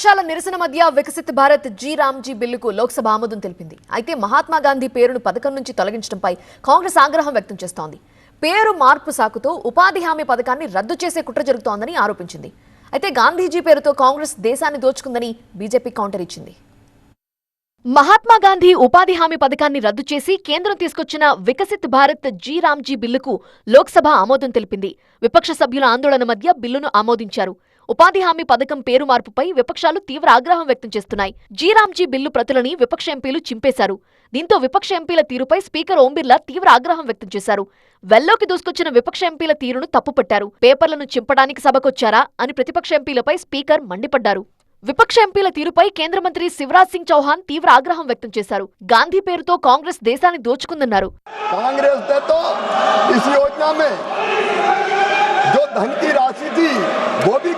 విపక్షాల నిరసన మధ్య వికసిత్ భారత్ జీ రామ్జీ బిల్లుకు లోక్సభ ఆమోదం తెలిపింది. అయితే మహాత్మా గాంధీ పేరును పథకం నుంచి తొలగించడంపై కాంగ్రెస్ ఆగ్రహం వ్యక్తం చేస్తోంది. పేరు మార్పు సాకుతో ఉపాధి హామీ పథకాన్ని రద్దు చేసే కుట్ర జరుగుతోందని ఆరోపించింది. అయితే గాంధీజీ పేరుతో కాంగ్రెస్ దేశాన్ని దోచుకుందని బీజేపీ కౌంటర్ ఇచ్చింది. మహాత్మా గాంధీ ఉపాధి హామీ పథకాన్ని రద్దు చేసి కేంద్రం తీసుకొచ్చిన వికసిత్ భారత్ జీ రామ్జీ బిల్లుకు లోక్సభ ఆమోదం తెలిపింది. విపక్ష సభ్యుల ఆందోళన మధ్య బిల్లును ఆమోదించారు. ఉపాధి హామీ పథకం పేరు మార్పుపై విపక్షాలు తీవ్ర ఆగ్రహం వ్యక్తం చేస్తున్నాయి. జీరామ్జీ బిల్లు ప్రతులని విపక్ష ఎంపీలు చింపేశారు. దీంతో విపక్ష ఎంపీల తీరుపై స్పీకర్ ఓం బిర్లా తీవ్ర ఆగ్రహం వ్యక్తం చేశారు. వెల్లోకి దూసుకొచ్చిన విపక్ష ఎంపీల తీరును తప్పుపట్టారు. పేపర్లను చింపడానికి సభకొచ్చారా అని ప్రతిపక్ష ఎంపీలపై స్పీకర్ మండిపడ్డారు. విపక్ష ఎంపీల తీరుపై కేంద్ర మంత్రి శివరాజ్ సింగ్ చౌహాన్ తీవ్ర ఆగ్రహం వ్యక్తం చేశారు. గాంధీ పేరుతో కాంగ్రెస్ దేశాన్ని దోచుకుందన్నారు. కాంగ్రెస్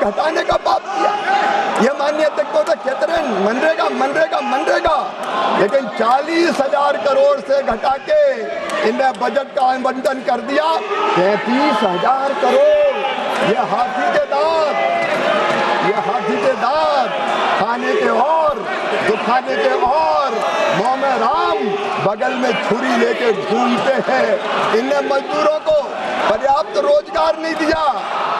घटाने का पाप किया। ये मान्य तक तो कहते मनरेगा मनरेगा मनरेगा। लेकिन चालीस हज़ार करोड़ से घटा के इन्हें बजट का आवंटन कर दिया, तैतीस हज़ार करोड़। ये हाथी के दांत ये हाथी के दांत, खाने के और दुखाने के और मुंह में राम बगल में छुरी लेके घूमते हैं इनने मजदूरों को पर्याप्त रोजगार नहीं दिया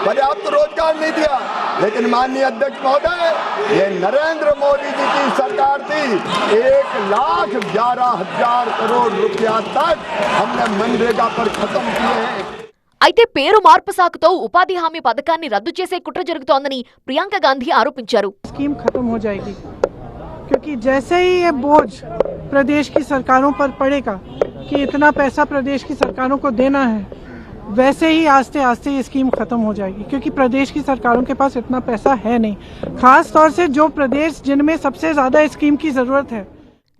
पर्याप्त रोजगार नहीं दिया लेकिन माननीय अध्यक्ष महोदय ये नरेंद्र मोदी जी की सरकार थी एक लाख ग्यारह हजार करोड़ रुपया तक हमने मनरेगा पर खत्म किए हैं అయితే పేరు మార్పు సాకుతో ఉపాధి హామీ పథకాన్ని రద్దు చేసే కుట్ర జరుగుతోందని ప్రియాంక గాంధీ ఆరోపించారు स्कीम खत्म हो जाएगी क्योंकि जैसे ही ये बोझ प्रदेश की सरकारों पर पड़ेगा कि इतना पैसा प्रदेश की सरकारों को देना है, वैसे ही आस्ते आस्ते ये स्कीम खत्म हो जाएगी। क्योंकि प्रदेश की सरकारों के पास इतना पैसा है नहीं। खास तौर से जो प्रदेश जिनमें सबसे ज़्यादा स्कीम की ज़रूरत है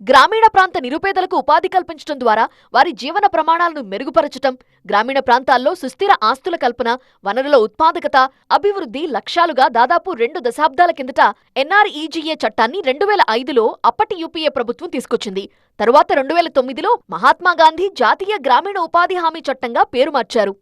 గ్రామీణ ప్రాంత నిరుపేదలకు ఉపాధి కల్పించడం ద్వారా వారి జీవన ప్రమాణాలను మెరుగుపరచటం గ్రామీణ ప్రాంతాల్లో సుస్థిర ఆస్తుల కల్పన వనరుల ఉత్పాదకత అభివృద్ధి లక్ష్యాలుగా దాదాపు రెండు దశాబ్దాల కిందట ఎన్ఆర్ఈజీఏ చట్టాన్ని రెండు వేల ఐదులో అప్పటి యూపీఏ ప్రభుత్వం తీసుకొచ్చింది. తరువాత రెండు వేల తొమ్మిదిలో మహాత్మాగాంధీ జాతీయ గ్రామీణ ఉపాధి హామీ చట్టంగా పేరు మార్చారు.